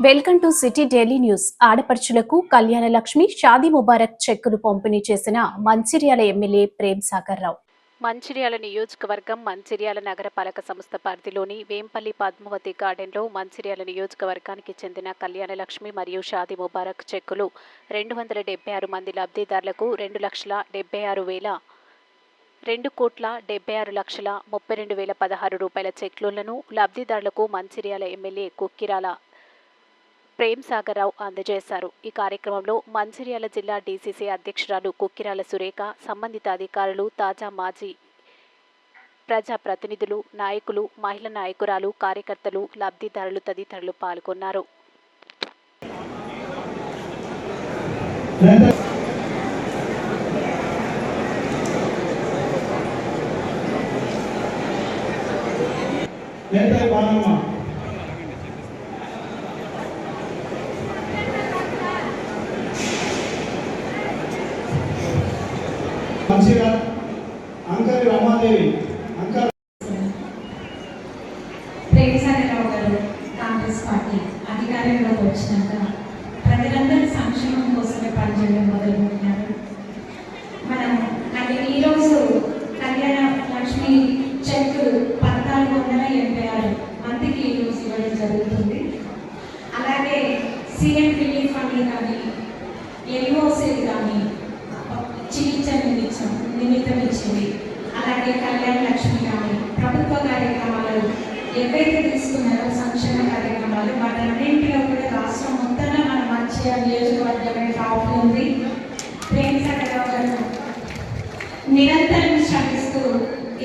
Welcome to city daily news. ఆడపడుచులకు కళ్యాణ లక్ష్మి షాదీ ముబారక్ చెక్కులు పంపిణీ చేసిన మంచిర్యాల ఎమ్మెల్యే ప్రేమ్ సాగర్ రావు. మంచిర్యాల నియోజకవర్గం మంచిర్యాల నగరపాలక సంస్థ పరిధిలోని వేంపల్లి పద్మావతి గార్డెన్లో మంచిర్యాల నియోజకవర్గానికి చెందిన కళ్యాణలక్ష్మి మరియు షాదీ ముబారక్ చెక్కులు రెండు వందల డెబ్బై ఆరు మంది లబ్ధిదారులకు రెండు లక్షల డెబ్బై ఆరు వేల రెండు కోట్ల డెబ్బై ఆరు లక్షల ముప్పై రెండు వేల పదహారు రూపాయల చెక్లులను లబ్ధిదారులకు మంచిర్యాల ఎమ్మెల్యే కుక్కిరాల ప్రేమ్ సాగర్రావు అందజేశారు. ఈ కార్యక్రమంలో మంచిర్యాల జిల్లా డీసీసీ అధ్యక్షురాలు కుక్కిరాల సురేఖ సంబంధిత అధికారులు తాజా మాజీ ప్రజా ప్రతినిధులు నాయకులు మహిళా నాయకురాలు కార్యకర్తలు లబ్ధిదారులు తదితరులు పాల్గొన్నారు. లేదా ప్రేమసాగరరావు గారు కాంగ్రెస్ పార్టీ అధికారంలోకి వచ్చినాక ప్రజలందరి సంక్షేమం కోసమే పనిచేయడం మొదలుపెట్టినారు మనం అది ఈరోజు కళ్యాణ లక్ష్మి చెక్కులు పద్నాలుగు వందల ఎనభై ఆరు మందికి ఈరోజు ఇవ్వడం జరుగుతుంది. అలాగే సీఎం రిలీఫ్ ఫండ్ కానీ ఎల్ఓసీ కానీ చికిత్స నిమిత్తం అలాగే కళ్యాణ లక్ష్మి కానీ ప్రభుత్వ కార్యక్రమాలు ఏవైతే తీసుకున్నారో సంక్షేమ కార్యక్రమాలు వాటన్నింటిలో కూడా రాష్ట్రం మొత్తంలో మన మంచిగా నియోజకవర్గమే టాప్ ఉంది. గారు నిరంతరం శ్రమిస్తూ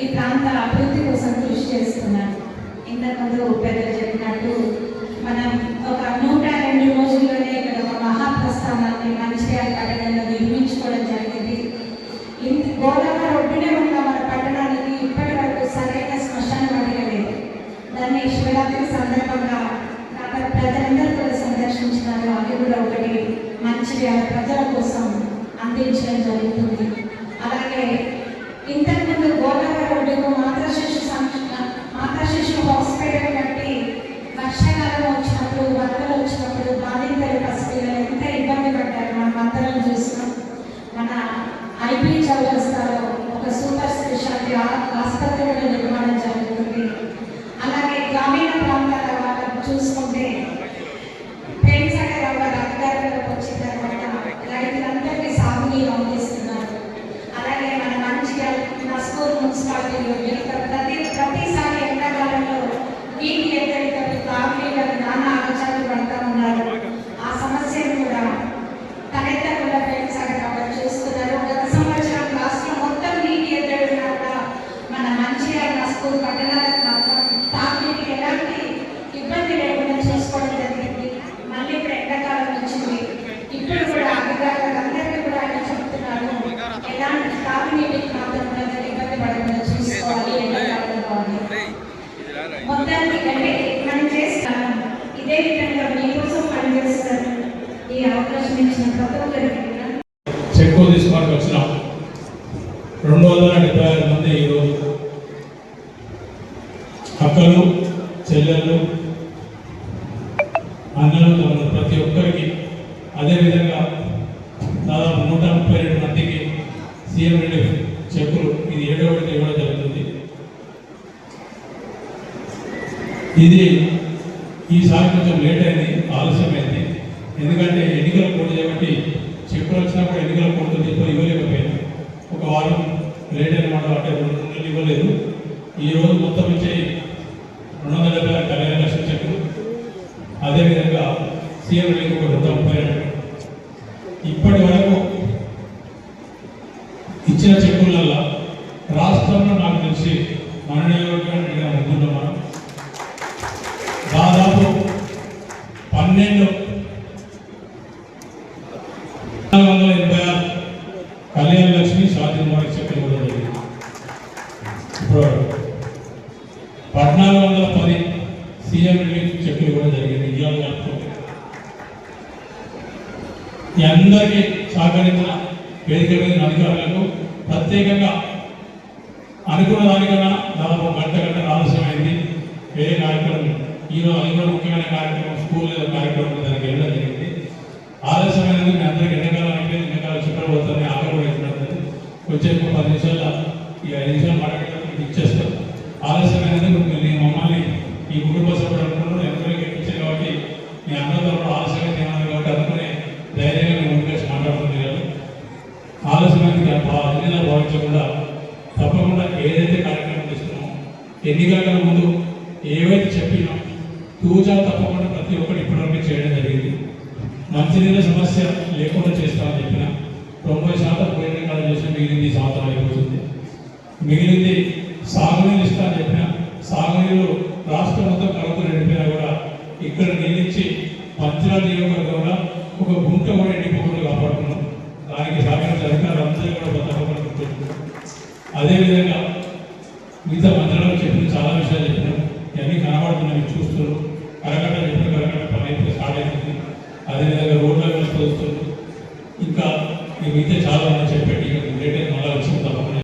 ఈ ప్రాంత అభివృద్ధి కోసం కృషి చేస్తున్నారు. ఇంతకుముందు పెద్దలు చెప్పినట్టు మనం ఒక నూట రెండు రోజుల్లోనే ఇక్కడ ఒక మహాప్రస్థానాన్ని మంచిర్యాల పట్టణంలో నిర్మించుకోవడం జరిగింది. ఇంత గోదావరి ప్రజలందరూ కూడా సందర్శించినారు అవి కూడా ఒకటి మంచిగా ప్రజల కోసం అందించడం జరుగుతుంది. అలాగే ఇంతకుముందు గోదావరి రోడ్డుకు మాతృశిశు సంక్ష మాతృశిశు con scatole di మొత్తానికి అంటే మనం చేస్తాను ఇదే విధంగా మీకోసం పనిచేస్తారు ఈ అవకాశం ఇచ్చిన ప్రతి ఒక్కరికి చెక్కు తీసుకోవడానికి వచ్చిన. రెండు వందల డెబ్బై ఆరు మంది ఈరోజు. అక్కలు చెల్లెళ్ళు అన్నలతో ఉన్న ప్రతి ఒక్కరికి అదేవిధంగా దాదాపు నూట ముప్పై రెండు మందికి సీఎం రిలీఫ్ చెక్కులు. ఇది ఏడో విడత ఇవ్వడం జరుగుతుంది ఇది ఈసారి కొంచెం లేట్ అయింది ఆలస్యమైంది. ఎందుకంటే ఎన్నికల కోడ్ చేయబట్టి చెప్పులు వచ్చినప్పుడు ఎన్నికల కోడ్తో చెప్పులు ఇవ్వలేకపోయాను. ఒక వారం లేట్ అయిన మాట అంటే రెండు నెలలు ఇవ్వలేదు. ఈ రోజు మొత్తం ఇచ్చే రెండు వందల డెబ్బై ఆరు కళ్యాణ లక్షల చెప్పులు అదేవిధంగా సీఎం రిలీఫ్ ఒక నూట ముప్పై రెండు ఇప్పటి వరకు ఇచ్చిన చెప్పులలో రాష్ట్రంలో నాకు తెలిసి మన నియోజకవర్గానికి ముందున్నాం మనం దాదాపు పన్నెండు నాలుగు వందల ఎనభై ఆరు విజయలక్ష్మి లక్ష్మి షాది కుమార్ చెక్కులు కూడా ఇప్పుడు పద్నాలుగు వందల పది సీఎం రిలీఫ్ చెక్కులు కూడా జరిగింది ఇవాళ కలుపుకుంటే ఈ అందరికీ సహకరించిన వేదిక మీద అధికారులకు ప్రత్యేకంగా అనుకున్న దానికన్నా దాదాపు గంట గంట ఆలస్యమైంది. వేరే కార్యక్రమం ఈరోజు అది కూడా ముఖ్యమైన కార్యక్రమం స్కూల్ కార్యక్రమం దానికి వెళ్ళడం జరిగింది. ఆలస్యమైనది మీ అందరికి ఎండాకాలం అయిపోయింది ఎండాకాలం చక్కెర పోతుంది ఆకలి కూడా అవుతుంది కొంచెం పది నిమిషాలు ఈ ఐదు నిమిషాలు మాట్లాడేటప్పుడు ఇచ్చేస్తారు ఆలస్యమైనది నేను మమ్మల్ని ఈ కుటుంబ సభ్యులు అనుకున్నాను ఎంతవరకు కాబట్టి మీ అందరితో ఆలస్యంగా ఆలస్యమైతే ఏమన్నా కాబట్టి అనుకునే ధైర్యంగా మేము ముందుకేసి మాట్లాడుతుంది కాదు ఆలస్యమైనది అన్నిలా భావించకుండా తప్పకుండా ఏదైతే కార్యక్రమం చేస్తున్నామో ఎన్నికల ముందు ఏవైతే చెప్పినా తూచా తప్పకుండా ప్రతి ఒక్కరు ఇప్పటివరకు చేయడం జరిగింది. మంచినీళ్ళ సమస్య లేకుండా చేస్తామని చెప్పిన తొంభై శాతం పోయిన కాలం చేసిన మిగిలింది ఈ అయిపోతుంది. మిగిలింది సాగునీళ్ళు ఇస్తా అని చెప్పిన సాగునీళ్ళు రాష్ట్రం మొత్తం కలుపు ఎండిపోయినా కూడా ఇక్కడ నిలిచి మంచిర్యాల నియోజకవర్గంలో ఒక గుంట కూడా ఎండిపోకుండా కాపాడుకున్నాం. దానికి సహకరించిన అధికారులు అందరూ కూడా తప్పకుండా అదేవిధంగా మిగతా మంత్రాలు చెప్పిన చాలా విషయాలు చెప్పినాం అదేవిధంగా రోడ్ల వ్యవస్థ ఇంకా మిగతా చాలా